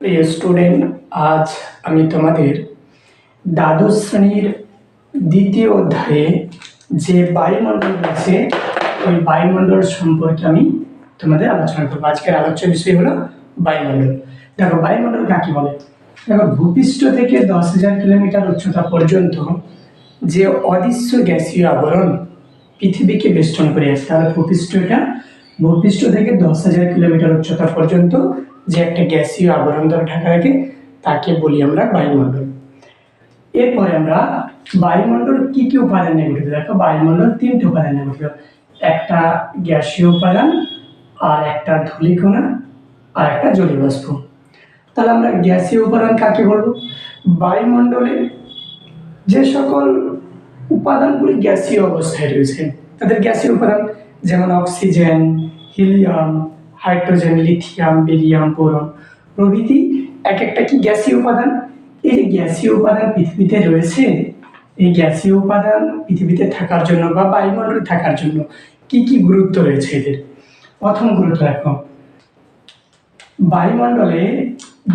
প্রিয় স্টুডেন্ট, আজ আমি তোমাদের দ্বাদশ শ্রেণির দ্বিতীয় অধ্যায়ে যে বায়ুমণ্ডল আছে, ওই বায়ুমণ্ডল সম্পর্কে আমি তোমাদের আলোচনা করব। আজকের আলোচ্য বিষয় হলো বায়ুমণ্ডল। দেখো বায়ুমণ্ডল কাকে বলে? দেখো, ভূপৃষ্ঠ থেকে দশ হাজার কিলোমিটার উচ্চতা পর্যন্ত যে অদৃশ্য গ্যাসীয় আবরণ পৃথিবীকে বেষ্টন করে আছে, তাহলে ভূপৃষ্ঠ এটা ভূপৃষ্ঠ থেকে দশ হাজার কিলোমিটার উচ্চতা পর্যন্ত যে একটা গ্যাসীয় আবরণ দ্বারা ঢাকা রাখে তাকে বলি আমরা বায়ুমণ্ডল। এরপরে আমরা বায়ুমণ্ডল কি কি উপাদান নিয়ে গঠিত? দেখো, বায়ুমণ্ডল তিনটে উপাদান নিয়ে গঠিত। একটা গ্যাসীয় উপাদান, আর একটা ধূলিকণা আর একটা জলীয় বাষ্প। তাহলে আমরা গ্যাসীয় উপাদান কাকে বলব? বায়ুমণ্ডলে যে সকল উপাদানগুলি গ্যাসীয় অবস্থায় রয়েছে, তাদের গ্যাসীয় উপাদান যেমন oxygen, helium hydrogen lithium barium boron প্রভৃতি এক একটা কি গ্যাসীয় উপাদান? এই যে গ্যাসীয় উপাদান পৃথিবীতে রয়েছে, এই গ্যাসীয় উপাদান পৃথিবীতে থাকার জন্য বা বায়ুমণ্ডলে থাকার জন্য কি কি গুরুত্ব রয়েছে এদের? প্রথম গুরুত্ব দেখো। বায়ুমণ্ডলে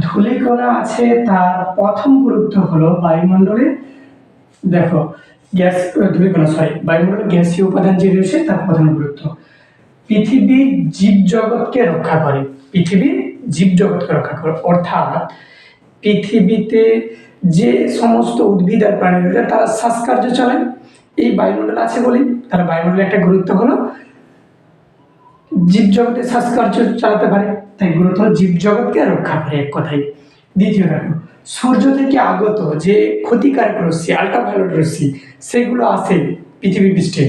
ধূলিকণা আছে, তার প্রথম গুরুত্ব হলো বায়ুমণ্ডলে, দেখো, গ্যাস ধূলিকণা সরি বায়ুমণ্ডলে গ্যাসীয় উপাদান যে রয়েছে, তার প্রধান গুরুত্ব। পৃথিবীর জীবজগৎকে রক্ষা করে পৃথিবীর জীবজগৎকে রক্ষা করে। অর্থাৎ পৃথিবীতে যে সমস্ত উদ্ভিদ আর প্রাণী রয়েছে, তারা শ্বাসকার্য চালায় এই বায়ুমণ্ডল আছে বলেই তারা বায়ুমণ্ডলের একটা গুরুত্ব হলো। জীবজগতে শ্বাসকার্য চালাতে পারে, তাই গুরুত্ব হলো জীবজগৎকে রক্ষা করে এক কথাই দ্বিতীয় দেখো সূর্য থেকে আগত যে ক্ষতিকারক রশ্মি আল্ট্রাভায়োলেট রশ্মি, সেগুলো আসে পৃথিবী পৃষ্ঠে।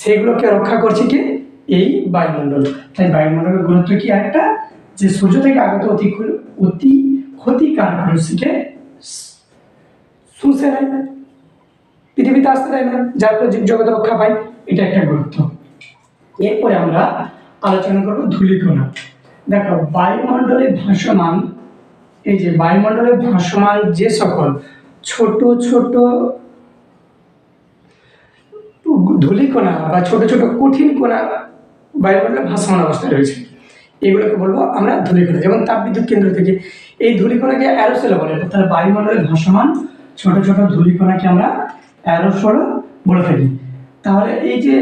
সেগুলোকে রক্ষা করছে কি? এই বায়ুমণ্ডল। তাই বায়ুমণ্ডলের গুরুত্ব কি একটা? যে সূর্য থেকে আগত অতি অতি ক্ষতিকারক রশ্মিকে শুষে নেয়। পৃথিবীতে আসতে দেয় না, যার ফলে জীবজগৎ রক্ষা পায়। এটা একটা গুরুত্ব। এরপরে আমরা আলোচনা করব ধূলিকণা। দেখো বায়ুমণ্ডলে ভাসমান, এই যে বায়ুমণ্ডলে ভাসমান যে সকল ছোট ছোট ধূলিকণা বা ছোট ছোট কঠিন কণা বায়ুমণ্ডলে ভাসমান অবস্থায় রয়েছে। এগুলোকে বলব আমরা ধূলিকণা। যেমন তাপবিদ্যুৎ কেন্দ্র থেকে এই ধূলিকণাকে অ্যারোসেল বলে। তাহলে বায়ুমণ্ডলে ভাসমান ছোট ছোট ধূলিকণাকে আমরা অ্যারোসল বলে থাকি। তাহলে এই যে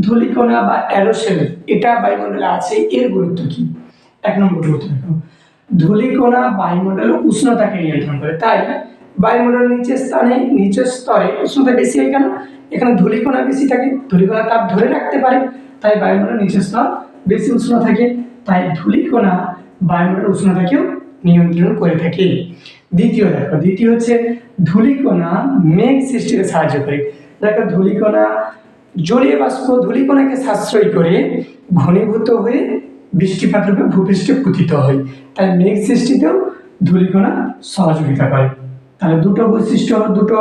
ধূলিকণা বা অ্যারোসেল, এটা বায়ুমণ্ডলে আছে, এর গুরুত্ব কি? এক নম্বর গুরুত্ব ধূলিকণা বায়ুমণ্ডলের উষ্ণতাকে নিয়ন্ত্রণ করে। তাই বায়ুমণ্ডলের নিচের স্থানে, নিচের স্তরে উষ্ণতা বেশি হয় কেন? এখানে ধূলিকণা বেশি থাকে। ধূলিকণা তাপ ধরে রাখতে পারে। তাই বায়ুমণ্ডলের নিচের স্তর বেশি উষ্ণ থাকে। তাই ধূলিকণা বায়ুমণ্ডলের উষ্ণতাকেও নিয়ন্ত্রণ করে থাকে। দ্বিতীয় দেখো, দ্বিতীয় হচ্ছে ধূলিকণা মেঘ সৃষ্টিতে সাহায্য করে। দেখো, ধূলিকণা জলীয় বাষ্প ধূলিকণাকে সাশ্রয় করে ঘনীভূত হয়ে বৃষ্টিপাত রূপে ভূপৃষ্ঠে পতিত হয়। তাই মেঘ সৃষ্টিতেও ধূলিকণা সহযোগিতা করে। তাহলে দুটো বৈশিষ্ট্য, দুটো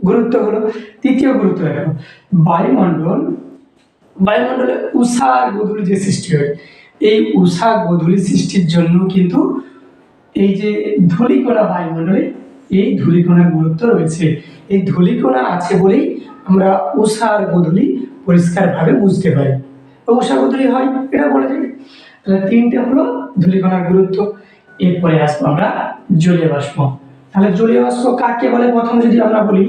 গুরুত্ব হলো। তৃতীয় গুরুত্ব দেখো, বায়ুমণ্ডল বায়ুমণ্ডলে উষা আর গোধূলি যে সৃষ্টি হয়, এই উষা গোধূলি সৃষ্টির জন্য কিন্তু এই যে ধূলিকণা বায়ুমণ্ডলে, এই ধূলিকণার গুরুত্ব রয়েছে। এই ধূলিকণা আছে বলেই আমরা উষা আর গোধূলি পরিষ্কারভাবে বুঝতে পারি। উষা গোধূলি হয়, এটা বলে যায় তাহলে তিনটে হলো ধূলিকণার গুরুত্ব। এরপরে আসব আমরা জলীয় বাষ্প। তাহলে জলীয় বাষ্প কাকে বলে? প্রথম যদি আমরা বলি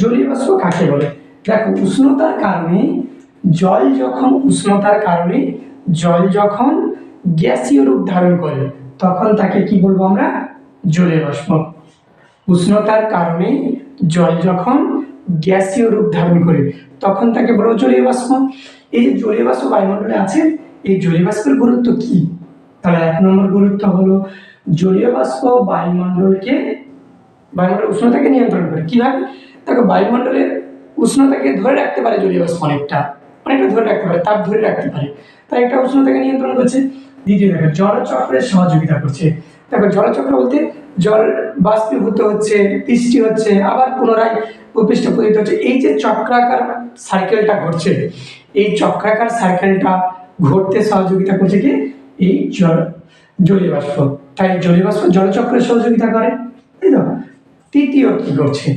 জলীয় বাষ্প কাকে বলে? দেখো, উষ্ণতার কারণে জল যখন উষ্ণতার কারণে, জল যখন গ্যাসীয় রূপ ধারণ করে, তখন তাকে কি বলব আমরা? জলীয় বাষ্প। উষ্ণতার কারণে জল যখন গ্যাসীয় রূপ ধারণ করে, তখন তাকে বলব জলীয় বাষ্প। এই যে জলীয় বাষ্প বায়ুমণ্ডলে আছে, এই জলীয় বাষ্পের গুরুত্ব কি? তাহলে এক নম্বর গুরুত্ব হলো, জলীয় বাষ্প বায়ুমণ্ডলকে বায়ুমণ্ডলের উষ্ণতাকে নিয়ন্ত্রণ করে। কীভাবে? তাকে বায়ুমণ্ডলের উষ্ণতাকে ধরে রাখতে পারে জলীয় বাষ্প অনেকটা। অনেকটা ধরে রাখতে পারে, তাপ ধরে রাখতে পারে। তাই একটা উষ্ণতাকে নিয়ন্ত্রণ করছে। দ্বিতীয়, দেখো, জলচক্রের সহযোগিতা করছে। দেখো, জলচক্র বলতে জল বাষ্পীভূত হচ্ছে, বৃষ্টি হচ্ছে, আবার পুনরায় ভূপৃষ্ঠ পতিত হচ্ছে। এই যে চক্রাকার সার্কেলটা ঘটছে, এই চক্রাকার সার্কেলটা ঘটতে সহযোগিতা করছে কি? এই জল, জলীয় বাষ্প। তাই জলীয় বাষ্প জলচক্রের সহযোগিতা করে। তৃতীয় কি করছে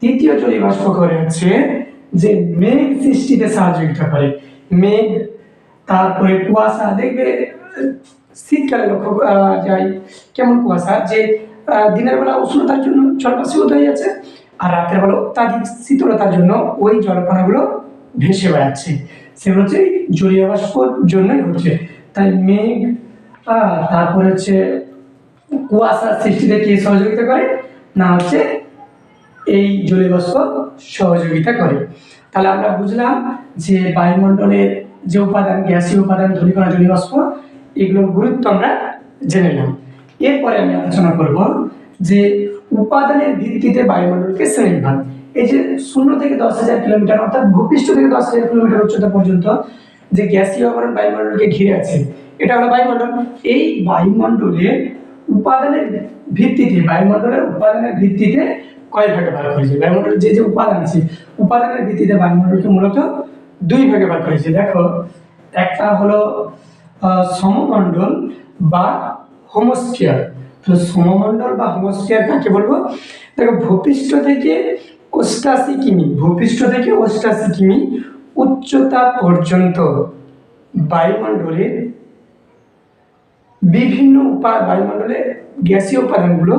তৃতীয় জলীয় বাষ্প করে হচ্ছে যে মেঘ সৃষ্টিতে সহযোগিতা করে মেঘ, তারপরে কুয়াশা, দেখবে শীতকালে লক্ষ্য যায় কেমন কুয়াশা যে দিনের বেলা উষ্ণতার জন্য জল বাষ্পীভূত হয়ে যাচ্ছে আর রাতের বেলা অত্যাধিক শীতলতার জন্য ওই জলকণাগুলো ভেসে বেড়াচ্ছে। সেগুলো হচ্ছে জলীয় বাষ্পর জন্যই হচ্ছে। তাই মেঘ তারপর হচ্ছে কুয়াশার সৃষ্টিতে কে সহযোগিতা করে? না হচ্ছে এই জলীয় বাষ্প সহযোগিতা করে। তাহলে আমরা বুঝলাম যে বায়ুমণ্ডলের যে উপাদান, গ্যাসীয় উপাদান ধূলিকণা জলীয় বাষ্প, এগুলোর গুরুত্ব আমরা জেনে নিলাম। এরপরে আমি আলোচনা করব যে উপাদানের ভিত্তিতে বায়ুমণ্ডলকে শ্রেণীবিভাগ এই যে শূন্য থেকে দশ হাজার কিলোমিটার, অর্থাৎ ভূপৃষ্ঠ থেকে দশ হাজার কিলোমিটার উচ্চতা পর্যন্ত যে গ্যাসীয় আবরণ বায়ুমণ্ডলকে ঘিরে আছে, এটা হলো বায়ুমণ্ডল। এই বায়ুমণ্ডলের উপাদানের ভিত্তিতে, বায়ুমণ্ডলের উপাদানের ভিত্তিতে কয় ভাগে ভাগ করেছে বায়ুমণ্ডলের যে যে উপাদান আছে, উপাদানের ভিত্তিতে বায়ুমণ্ডলকে মূলত দুই ভাগে ভাগ করেছে। দেখো, একটা হলো সমমণ্ডল বা হোমোস্ফিয়ার। তো সমমণ্ডল বা হোমোস্ফিয়ার কাকে বলব? দেখো, ভূপৃষ্ঠ থেকে অষ্টাশি কিমি ভূপৃষ্ঠ থেকে অষ্টাশি কিমি উচ্চতা পর্যন্ত বায়ুমণ্ডলের বিভিন্ন বায়ুমণ্ডলে গ্যাসীয় উপাদানগুলো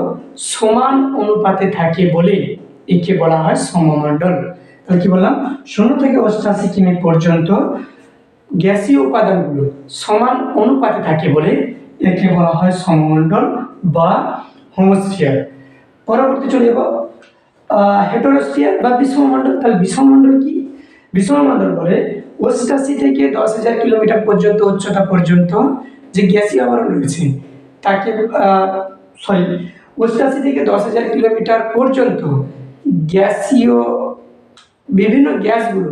সমান অনুপাতে থাকে বলে একে বলা হয় সমমণ্ডল। তাহলে কি বললাম? শূন্য থেকে অষ্টাশি কিমি পর্যন্ত গ্যাসীয় উপাদানগুলো সমান অনুপাতে থাকে বলে একে বলা হয় সমমণ্ডল বা হোমোস্ফিয়ার। পরবর্তী চলে যাব হেটোরোস্ফিয়ার বা বিষমমণ্ডল। তাহলে বিষমমণ্ডল কি? বিষমমণ্ডল বলে অষ্টাশি থেকে দশ হাজার কিলোমিটার পর্যন্ত, উচ্চতা পর্যন্ত যে গ্যাসীয় আবরণ রয়েছে, তাকে সরি অষ্টাশি থেকে দশ হাজার কিলোমিটার পর্যন্ত গ্যাসীয় বিভিন্ন গ্যাসগুলো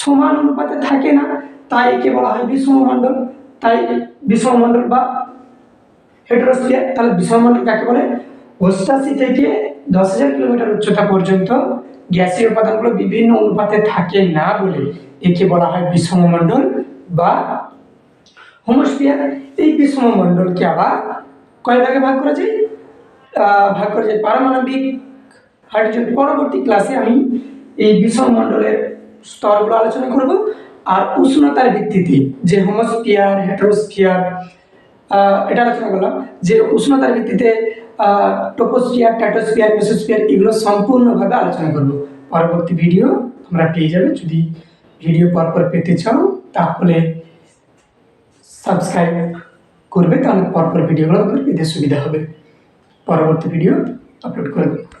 সমান অনুপাতে থাকে না, তাই একে বলা হয় বিষমমণ্ডল, তাই বিষমমণ্ডল বা হেটেরোস্ফিয়ার তাহলে বিষমমণ্ডল কাকে বলে? অষ্টাশি থেকে দশ হাজার কিলোমিটার উচ্চতা পর্যন্ত গ্যাসীয় উপাদানগুলো বিভিন্ন অনুপাতে থাকে না বলে একে বলা হয় বিষমমণ্ডল বা হোমোস্ফিয়ার। এই বিষমমণ্ডলকে আবার কয় ভাগে ভাগ করা যায়? ভাগ করা যায় পারমাণবিক। হাইড্রোজেন পরবর্তী ক্লাসে আমি এই বিষমমণ্ডলের স্তরগুলো আলোচনা করব, আর উষ্ণতার ভিত্তিতে যে হোমোস্ফিয়ার হেটেরোস্ফিয়ার এটা আলোচনা করলাম, যে উষ্ণতার ভিত্তিতে টোপোস্ফিয়ার ট্যাটোস্ফিয়ার মেসোস্ফিয়ার এগুলো সম্পূর্ণভাবে আলোচনা করব। পরবর্তী ভিডিও তোমরা পেয়ে যাবে। যদি ভিডিও পরপর পেতে চাও, তাহলে সাবস্ক্রাইব করবে তাহলে পরপর ভিডিওগুলো করবে পেতে সুবিধা হবে। পরবর্তী ভিডিও আপলোড করে দেবো